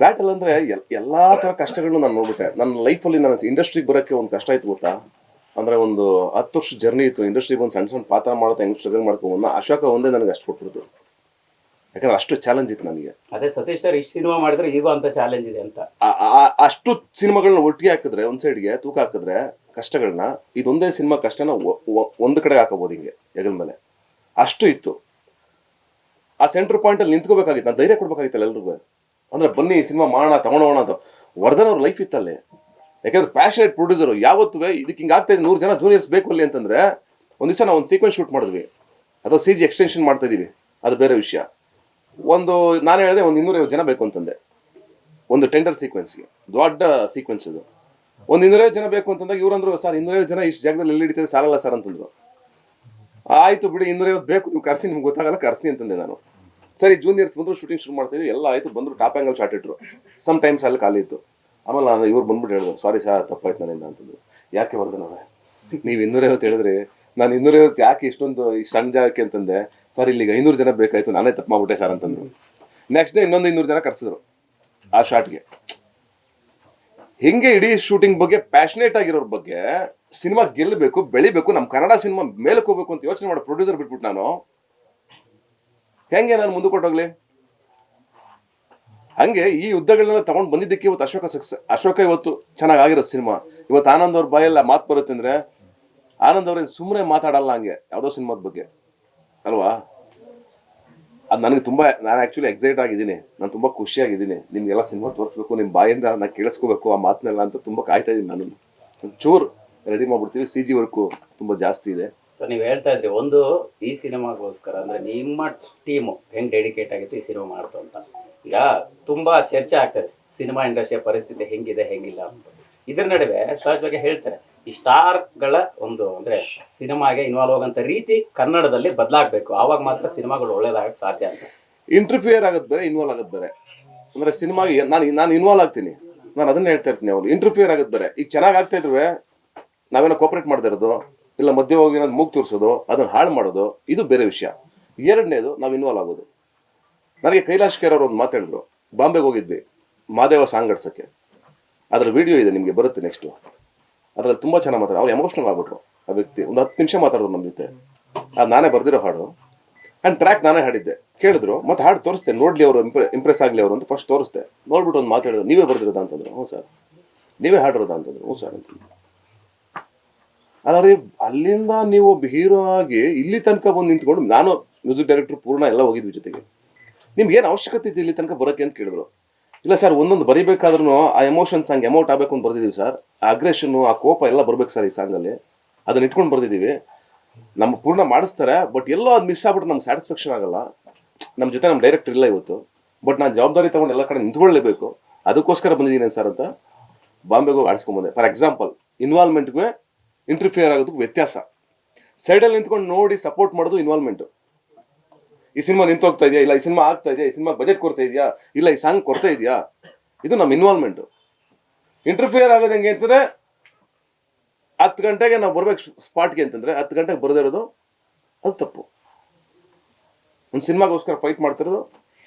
Battle ಅಂದ್ರೆ L- ಎಲ್ಲಾ ತರ ಕಷ್ಟಗಳನ್ನ ನಾನು ನೋಡ್ಬಿಟ್ಟೆ. ನನ್ನ ಲೈಫಲ್ಲಿ ನನ್ನ ಇಂಡಸ್ಟ್ರಿಗೆ ಬರೋಕ್ಕೆ ಒಂದು ಕಷ್ಟ ಆಯ್ತು ಗೊತ್ತಾ? ಅಂದ್ರೆ ಒಂದು ಹತ್ತು ವರ್ಷ ಜರ್ನಿ ಇತ್ತು. ಇಂಡಸ್ಟ್ರಿಗೆ ಒಂದು ಸಣ್ಣ ಸಣ್ಣ ಪಾತ್ರ ಮಾಡುತ್ತೆ ಹೆಂಗ್ ಸ್ಟ್ರಗಲ್ ಮಾಡ್ಕೊಂಡು ಅಶೋಕ ಒಂದೇ ನನಗೆ ಅಷ್ಟು ಕೊಟ್ಬಿಡ್ತು. ಯಾಕಂದ್ರೆ ಅಷ್ಟು ಚಾಲೆಂಜ್ ಇತ್ತು ನನಗೆ. ಅದೇ ಸತೀಶ್ ಸರ್ ಇಷ್ಟು ಸಿನಿಮಾ ಮಾಡಿದ್ರೆ ಈಗ ಅಂತ ಚಾಲೆಂಜ್ ಇದೆ ಅಂತ. ಅಷ್ಟು ಸಿನಿಮಾಗಳನ್ನ ಒಟ್ಟಿಗೆ ಹಾಕಿದ್ರೆ ಒಂದ್ ಸೈಡ್ಗೆ ತೂಕ ಹಾಕಿದ್ರೆ ಕಷ್ಟಗಳನ್ನ ಇದೊಂದೇ ಸಿನಿಮಾ ಕಷ್ಟನ ಒಂದು ಕಡೆ ಹಾಕಬಹುದು ಹಿಂಗೆ ಹೆಗಲ್ ಮೇಲೆ. ಅಷ್ಟು ಇತ್ತು. ಆ ಸೆಂಟರ್ ಪಾಯಿಂಟ್ ಅಲ್ಲಿ ನಿಂತ್ಕೋಬೇಕಾಗಿತ್ತು. ನಾನು ಧೈರ್ಯ ಕೊಡ್ಬೇಕಾಗಿತ್ತಲ್ಲ ಎಲ್ರಿಗೂ. ಅಂದ್ರೆ ಬನ್ನಿ ಸಿನಿಮಾ ಮಾಡೋಣ ತಗೊಂಡೋಣ ಅಂತ. ವರ್ಧನ್ ಅವ್ರ ಲೈಫ್ ಇತ್ತಲ್ಲಿ. ಯಾಕಂದ್ರೆ ಪ್ಯಾಷನೇಟ್ ಪ್ರೊಡ್ಯೂಸರ್ ಯಾವತ್ತೂ ಇದಕ್ಕೆ ಹಿಂಗೆ ಆಗ್ತಾ ಇದೆ ನೂರು ಜನ ಜೂನಿಯರ್ಸ್ ಬೇಕು ಅಲ್ಲಿ ಅಂತಂದ್ರೆ, ಒಂದು ದಿವಸ ನಾವು ಒಂದು ಸೀಕ್ವೆನ್ಸ್ ಶೂಟ್ ಮಾಡಿದ್ವಿ. ಅಥವಾ ಸಿ ಜಿ ಎಕ್ಸ್ಟೆನ್ಷನ್ ಮಾಡ್ತಾ ಇದೀವಿ. ಅದು ಬೇರೆ ವಿಷಯ. ಒಂದು, ನಾನು ಹೇಳಿದೆ ಒಂದು ಇನ್ನೂರೈವತ್ತು ಜನ ಬೇಕು ಅಂತಂದೆ. ಒಂದು ಟೆಂಡರ್ ಸೀಕ್ವೆನ್ಸ್ಗೆ ದೊಡ್ಡ ಸೀಕ್ವೆನ್ಸ್ ಅದು. ಒಂದು ಇನ್ನೂರೈವತ್ತು ಜನ ಬೇಕು ಅಂತಂದಾಗ ಇವ್ರಂದ್ರು ಸರ್, ಇನ್ನೂರೈವತ್ತು ಜನ ಇಷ್ಟು ಜಾಗದಲ್ಲಿ ಎಲ್ಲಿ ಹಿಡಿತದೆ ಸಾಲಲ್ಲ ಸರ್, ಅಂತಂದ್ರು. ಆಯಿತು ಬಿಡಿ, ಇನ್ನೂರೈವತ್ತು ಬೇಕು, ನೀವು ಕರೆಸಿ, ನಿಮ್ಗೆ ಗೊತ್ತಾಗಲ್ಲ, ಕರೆಸಿ, ಅಂತಂದೆ ನಾನು. ಸರಿ ಜೂನಿಯರ್ಸ್ ಬಂದರು ಶೂಟಿಂಗ್ ಶುರು ಮಾಡ್ತಾ ಎಲ್ಲ ಆಯ್ತು, ಬಂದರು ಟಾಪ್ ಆ್ಯಂಗಲ್ ಶಾಟ್ ಇಟ್ಟರು ಸಮ್ ಟೈಮ್ಸ್ ಅಲ್ಲಿ ಖಾಲಿ ಇತ್ತು. ಆಮೇಲೆ ನಾನು ಇವ್ರು ಬಂದ್ಬಿಟ್ಟು ಹೇಳಿದ್ರು ಸಾರಿ ಸರ್ ತಪ್ಪಾಯ್ತು ನನ್ನಿಂದ ಅಂತಂದು ಯಾಕೆ ವರ್ಧನವ್ರೆ ನೀವು? ಇನ್ನೂರೈವತ್ತು ಹೇಳಿದ್ರಿ. ನಾನು ಇನ್ನೂರೈವತ್ತು ಯಾಕೆ ಇಷ್ಟೊಂದು ಈ ಸಣ್ಣ ಜಾಗಕ್ಕೆ ಅಂತಂದೆ. ಸರ್ ಇಲ್ಲಿಗೆ ಐನೂರು ಜನ ಬೇಕಾಯಿತು, ನಾನೇ ತಪ್ಪು ಮಾಡ್ಬಿಟ್ಟೆ ಸರ್ ಅಂತಂದ್ರು. ನೆಕ್ಸ್ಟ್ ಡೇ ಇನ್ನೊಂದು ಇನ್ನೂರು ಜನ ಕರೆಸಿದ್ರು ಆ ಶಾಟ್ಗೆ ಹಿಂಗೆ ಇಡೀ ಶೂಟಿಂಗ್ ಬಗ್ಗೆ ಪ್ಯಾಷನೇಟ್ ಆಗಿರೋರ್ ಬಗ್ಗೆ ಸಿನಿಮಾ ಗೆಲ್ಲಬೇಕು ಬೆಳಿಬೇಕು ನಮ್ಮ ಕನ್ನಡ ಸಿನಿಮಾ ಮೇಲಕ್ಕೆ ಹೋಗ್ಬೇಕು ಅಂತ ಯೋಚನೆ ಮಾಡೋ ಪ್ರೊಡ್ಯೂಸರ್ ಬಿಟ್ಬಿಟ್ಟು ನಾನು. ಹೆಂಗೆ ನಾನು ಮುಂದೆ ಕೊಟ್ಟೋಗ್ಲಿ ಹಂಗೆ ಈ ಯುದ್ಧಗಳನ್ನೆಲ್ಲ ತಗೊಂಡ್ ಬಂದಿದ್ದಕ್ಕೆ ಇವತ್ತು ಅಶೋಕ ಸಕ್ಸಸ್ ಅಶೋಕ ಇವತ್ತು ಚೆನ್ನಾಗಿ ಆಗಿರೋ ಸಿನಿಮಾ. ಇವತ್ತು ಆನಂದ್ ಅವ್ರ ಬಾಯಲ್ಲ ಮಾತು ಬರುತ್ತೆ ಅಂದ್ರೆ ಆನಂದ್ ಅವ್ರೇನು ಸುಮ್ಮನೆ ಮಾತಾಡಲ್ಲ ಹಂಗೆ, ಯಾವುದೋ ಸಿನಿಮಾದ ಬಗ್ಗೆ. ಅಲ್ವಾ? ಅದು ನನಗೆ ತುಂಬಾ, ನಾನು ಆಕ್ಚುಲಿ ಎಕ್ಸೈಟ್ ಆಗಿದ್ದೀನಿ. ನಾನು ತುಂಬಾ ಖುಷಿಯಾಗಿದ್ದೀನಿ. ನಿಮಗೆಲ್ಲ ಸಿನಿಮಾ ತೋರಿಸ್ಬೇಕು ನಿಮ್ಮ ಬಾಯಿಂದ ನಾನು ಕೇಳಿಸ್ಕೋಬೇಕು ಆ ಮಾತನ್ನೆಲ್ಲ ಅಂತ ತುಂಬಾ ಕಾಯ್ತಾ ಇದ್ದೀನಿ ನಾನು ಚೂರು ರೆಡಿ ಮಾಡ್ಬಿಡ್ತೀವಿ. ಸಿ ಜಿ ವರ್ಕು ತುಂಬಾ ಜಾಸ್ತಿ ಇದೆ. ಸೊ ನೀವು ಹೇಳ್ತಾ ಇದ್ರಿ, ಒಂದು ಈ ಸಿನಿಮಾಗೋಸ್ಕರ ಅಂದ್ರೆ ನಿಮ್ಮ ಟೀಮು ಹೆಂಗ್ ಡೆಡಿಕೇಟ್ ಆಗಿತ್ತು ಈ ಸಿನಿಮಾ ಮಾಡ್ತು ಅಂತ. ಈಗ ತುಂಬಾ ಚರ್ಚೆ ಆಗ್ತದೆ, ಸಿನಿಮಾ ಇಂಡಸ್ಟ್ರಿಯ ಪರಿಸ್ಥಿತಿ ಹೆಂಗಿದೆ, ಹೆಂಗಿಲ್ಲ ಅಂತ. ಇದ್ರ ನಡುವೆ ಸಹಜವಾಗಿ ಹೇಳ್ತಾರೆ, ಈ ಸ್ಟಾರ್ಗಳ ಒಂದು ಅಂದ್ರೆ ಸಿನಿಮಾಗೆ ಇನ್ವಾಲ್ವ್ ಆಗೋಂಥ ರೀತಿ ಕನ್ನಡದಲ್ಲಿ ಬದಲಾಗಬೇಕು. ಆವಾಗ ಮಾತ್ರ ಸಿನಿಮಾಗಳು ಒಳ್ಳೇದಾಗಕ್ಕೆ ಸಾಧ್ಯ ಅಂತ. ಇಂಟರ್ಫಿಯರ್ ಆಗೋದು ಬೇರೆ ಇನ್ವಾಲ್ವ್ ಆಗೋದು ಬೇರೆ. ಅಂದ್ರೆ ಸಿನಿಮಾಗೆ ನಾನು ನಾನು ಇನ್ವಾಲ್ವ್ ಆಗ್ತೀನಿ. ನಾನು ಅದನ್ನ ಹೇಳ್ತಾ ಇರ್ತೀನಿ ಅವ್ರು. ಇಂಟರ್ಫಿಯರ್ ಆಗೋದು ಬೇರೆ. ಈಗ ಚೆನ್ನಾಗಿ ಆಗ್ತಾ ಇದ್ರೆ ನಾವೇನೋ ಕೋಪರೇಟ್ ಮಾಡ್ತಾ ಇರೋದು. ಇಲ್ಲ, ಮಧ್ಯೆ ಹೋಗಿ ಏನಾದ್ರು ಮೂಗ್ ತೋರಿಸೋದು, ಅದನ್ನ ಹಾಳು ಮಾಡೋದು, ಇದು ಬೇರೆ ವಿಷಯ. ಎರಡನೇದು ನಾವು ಇನ್ವಾಲ್ವ್ ಆಗೋದು. ನನಗೆ ಕೈಲಾಶ್ ಕೇರ್ ಅವರು ಒಂದು ಮಾತಾಡಿದ್ರು ಬಾಂಬೆಗೆ ಹೋಗಿದ್ವಿ, ಮಾದೇವ ಸಾಂಗಡ್ಸೋಕ್ಕೆ ಅದರ ವಿಡಿಯೋ ಇದೆ, ನಿಮಗೆ ಬರುತ್ತೆ ನೆಕ್ಸ್ಟ್ ಅದರಲ್ಲಿ ತುಂಬಾ ಚೆನ್ನಾಗಿ ಮಾತಾಡ ಅವ್ರು ಎಮೋಷನಲ್ ಆಗ್ಬಿಟ್ರು, ಆ ವ್ಯಕ್ತಿ. ಒಂದು ಹತ್ತು ನಿಮಿಷ ಮಾತಾಡಿದ್ರು ನಮ್ಮ ಜೊತೆ. ಅದು ನಾನೇ ಬರ್ದಿರೋ ಹಾಡು. ಆ್ಯಂಡ್ ಟ್ರ್ಯಾಕ್ ನಾನೇ ಹಾಡಿದ್ದೆ. ಕೇಳಿದ್ರು, ಮತ್ತೆ ಹಾಡು ತೋರಿಸ್ತೆ, ನೋಡಲಿ ಅವರು ಇಂಪ್ರೆಸ್ ಆಗಲಿ ಅವರು ಅಂತ ಫಸ್ಟ್ ತೋರಿಸ್ತೆ ನೋಡ್ಬಿಟ್ಟು ಒಂದು ಮಾತಾಡಿದ್ರು ನೀವೇ ಬರ್ದಿರೋದು? ಅಂತಂದ್ರು. ಹ್ಞೂ ಸರ್. ನೀವೇ ಹಾಡಿರೋದು? ಅಂತಂದ್ರು. ಹ್ಞೂ ಸರ್. ಅಂತಂದ್ರು ಅದ್ರಿ ಅಲ್ಲಿಂದ ನೀವು ಒಬ್ಬ ಹೀರೋ ಆಗಿ ಇಲ್ಲಿ ತನಕ ಬಂದು ನಿಂತ್ಕೊಂಡು ನಾನು ಮ್ಯೂಸಿಕ್ ಡೈರೆಕ್ಟರ್ ಪೂರ್ಣ ಎಲ್ಲ ಹೋಗಿದ್ವಿ ಜೊತೆಗೆ. ನಿಮ್ಗೆ ಏನು ಅವಶ್ಯಕತೆ ಇದೆ ಇಲ್ಲಿ ತನಕ ಬರೋಕ್ಕೆ ಅಂತ ಕೇಳಿದ್ರು. ಇಲ್ಲ ಸರ್ ಒಂದೊಂದು ಬರಿಬೇಕಾದ್ರೂ ಆ ಎಮೋಷನ್ ಸಾಂಗ್ ಅಮೌಂಟ್ ಆಗಬೇಕು ಅಂತ ಬರ್ದಿದ್ದೀವಿ ಸರ್ ಆ ಅಗ್ರೆಷನ್ನು ಆ ಕೋಪ ಎಲ್ಲ ಬರ್ಬೇಕು ಸರ್ ಈ ಸಾಂಗಲ್ಲಿ ಅದನ್ನ ಇಟ್ಕೊಂಡು ಬರ್ದಿದ್ದೀವಿ ನಮ್ಮ ಪೂರ್ಣ ಮಾಡಿಸ್ತಾರೆ ಬಟ್ ಎಲ್ಲೋ ಅದು ಮಿಸ್ ಆಗ್ಬಿಟ್ಟು ನಮ್ಗೆ ಸ್ಯಾಟಿಸ್ಫ್ಯಾಕ್ಷನ್ ಆಗಲ್ಲ. ನಮ್ಮ ಜೊತೆ ನಮ್ಮ ಡೈರೆಕ್ಟರ್ ಇಲ್ಲ ಇವತ್ತು. ಬಟ್ ನಾನು ಜವಾಬ್ದಾರಿ ತಗೊಂಡು ಎಲ್ಲ ಕಡೆ ನಿಂತ್ಕೊಳ್ಳೇಬೇಕು. ಅದಕ್ಕೋಸ್ಕರ ಬಂದಿದ್ದೀನಿ ಸರ್ ಅಂತ ಬಾಂಬೆಗೆ ಹೋಗಿ ಆಡಿಸ್ಕೊಂಬಂದೆ ಫಾರ್ ಎಕ್ಸಾಂಪಲ್ ಇನ್ವಾಲ್ವ್ಮೆಂಟ್ಗೆ ಇಂಟರ್ಫಿಯರ್ ಆಗೋದಕ್ಕೆ ವ್ಯತ್ಯಾಸ. ಸೈಡಲ್ಲಿ ನಿಂತ್ಕೊಂಡು ನೋಡಿ ಸಪೋರ್ಟ್ ಮಾಡೋದು ಇನ್ವಾಲ್ವ್ಮೆಂಟು ಈ ಸಿನಿಮಾ ನಿಂತು ಹೋಗ್ತಾ ಇದೆಯಾ? ಇಲ್ಲ, ಈ ಸಿನಿಮಾ ಆಗ್ತಾ ಇದೆಯಾ? ಈ ಸಿನಿಮಾಗೆ ಬಜೆಟ್ ಕೊಡ್ತಾ ಇದೆಯಾ? ಇಲ್ಲ, ಈ ಸಾಂಗ್ ಕೊಡ್ತಾ ಇದೆಯಾ? ಇದು ನಮ್ಮ ಇನ್ವಾಲ್ವ್ಮೆಂಟು ಇಂಟರ್ಫಿಯರ್ ಆಗೋದು ಹೆಂಗೆ ಅಂತಂದರೆ, ಹತ್ತು ಗಂಟೆಗೆ ನಾವು ಬರ್ಬೇಕು ಸ್ಪಾಟ್ಗೆ ಅಂತಂದರೆ, ಹತ್ತು ಗಂಟೆಗೆ ಬರದೇ ಇರೋದು ಅದು ತಪ್ಪು. ಒಂದು ಸಿನಿಮಾಗೋಸ್ಕರ ಫೈಟ್ ಮಾಡ್ತಿರೋದು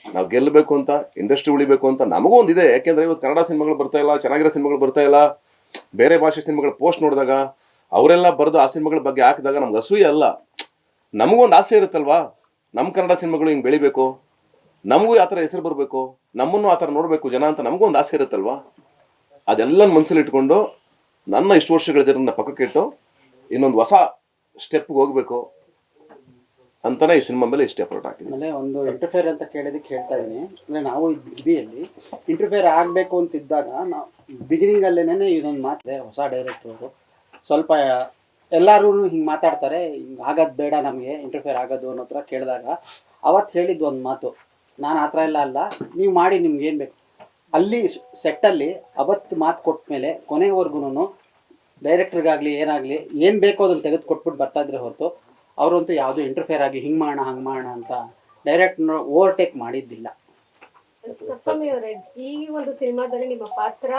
ನಾವು ಗೆಲ್ಲಬೇಕು ಅಂತ ಇಂಡಸ್ಟ್ರಿ ಉಳಿಬೇಕು ಅಂತ ನಮಗೂ ಒಂದಿದೆ. ಯಾಕೆಂದರೆ ಇವತ್ತು ಕನ್ನಡ ಸಿನಿಮಾಗಳು ಬರ್ತಾ ಇಲ್ಲ, ಚೆನ್ನಾಗಿರೋ ಸಿನಿಮಾಗಳು ಬರ್ತಾ ಇಲ್ಲ. ಬೇರೆ ಭಾಷೆ ಸಿನಿಮಾಗಳ ಪೋಸ್ಟ್ ನೋಡಿದಾಗ ಅವರೆಲ್ಲ ಬರೆದು ಆ ಸಿನಿಮಾಗಳ ಬಗ್ಗೆ ಹಾಕಿದಾಗ ನಮ್ಗೆ ಅಸೂಯೆ ಅಲ್ಲ. ನಮಗೊಂದು ಆಸೆ ಇರುತ್ತಲ್ವಾ? ನಮ್ಮ ಕನ್ನಡ ಸಿನಿಮಾಗಳು ಹಿಂಗೆ ಬೆಳಿಬೇಕು? ನಮಗೂ ಆ ಥರ ಹೆಸರು ಬರಬೇಕು? ನಮ್ಮನ್ನು ಆ ಥರ ನೋಡಬೇಕು ಜನ ಅಂತ ನಮಗೂ ಒಂದು ಆಸೆ ಇರುತ್ತಲ್ವಾ? ಅದೆಲ್ಲ ಮನಸ್ಸಲ್ಲಿ ಇಟ್ಕೊಂಡು ನನ್ನ ಇಷ್ಟು ವರ್ಷಗಳ ಜನರನ್ನ ಪಕ್ಕಕ್ಕಿಟ್ಟು ಇನ್ನೊಂದು ಹೊಸ ಸ್ಟೆಪ್ಗೆ ಹೋಗಬೇಕು ಅಂತಾನೆ ಈ ಸಿನಿಮಾ ಮೇಲೆ ಇಷ್ಟೇ ಎಫರ್ಟ್ ಹಾಕಿ ಆಮೇಲೆ ಒಂದು ಇಂಟರ್ಫೇರ್ ಅಂತ ಕೇಳಿದಕ್ಕೆ ಹೇಳ್ತಾ ಇದ್ದೀನಿ. ಅಂದ್ರೆ ನಾವು ಅಲ್ಲಿ ಇಂಟರ್ಫೇರ್ ಆಗಬೇಕು ಅಂತಿದ್ದಾಗ ನಾವು ಬಿಗಿನಿಂಗ್ ಅಲ್ಲೇನೆ ಇದೊಂದು ಮಾತಿದೆ ಹೊಸ ಡೈರೆಕ್ಟರ್ ಅವರು. ಸ್ವಲ್ಪ ಎಲ್ಲರೂ ಹಿಂಗೆ ಮಾತಾಡ್ತಾರೆ, ಹಿಂಗೆ ಆಗೋದು ಬೇಡ ನಮಗೆ ಇಂಟರ್ಫೇರ್ ಆಗೋದು ಅನ್ನೋ ಥರ ಕೇಳಿದಾಗ ಅವತ್ತು ಹೇಳಿದ್ದು ಒಂದು ಮಾತು, ನಾನು ಆ ಥರ ಎಲ್ಲ ಅಲ್ಲ, ನೀವು ಮಾಡಿ ನಿಮ್ಗೆ ಏನು ಬೇಕು. ಅಲ್ಲಿ ಸೆಟ್ಟಲ್ಲಿ ಅವತ್ತು ಮಾತು ಕೊಟ್ಟ ಮೇಲೆ ಕೊನೆವರೆಗೂ ಡೈರೆಕ್ಟ್ರಿಗಾಗಲಿ ಏನಾಗಲಿ ಏನು ಬೇಕೋ ಅದನ್ನು ತೆಗೆದು ಕೊಟ್ಬಿಟ್ಟು ಬರ್ತಾ ಇದ್ರೆ ಹೊರತು ಅವರಂತೂ ಯಾವುದೂ ಇಂಟರ್ಫೇರ್ ಆಗಿ ಹಿಂಗೆ ಮಾಡೋಣ, ಹಂಗೆ ಮಾಡೋಣ ಅಂತ ಡೈರೆಕ್ಟ್ ಓವರ್ಟೇಕ್ ಮಾಡಿದ್ದಿಲ್ಲ. ಸಪ್ತಮಿ ಅವರೇ, ಈ ಒಂದು ಸಿನಿಮಾದಲ್ಲಿ ನಿಮ್ಮ ಪಾತ್ರ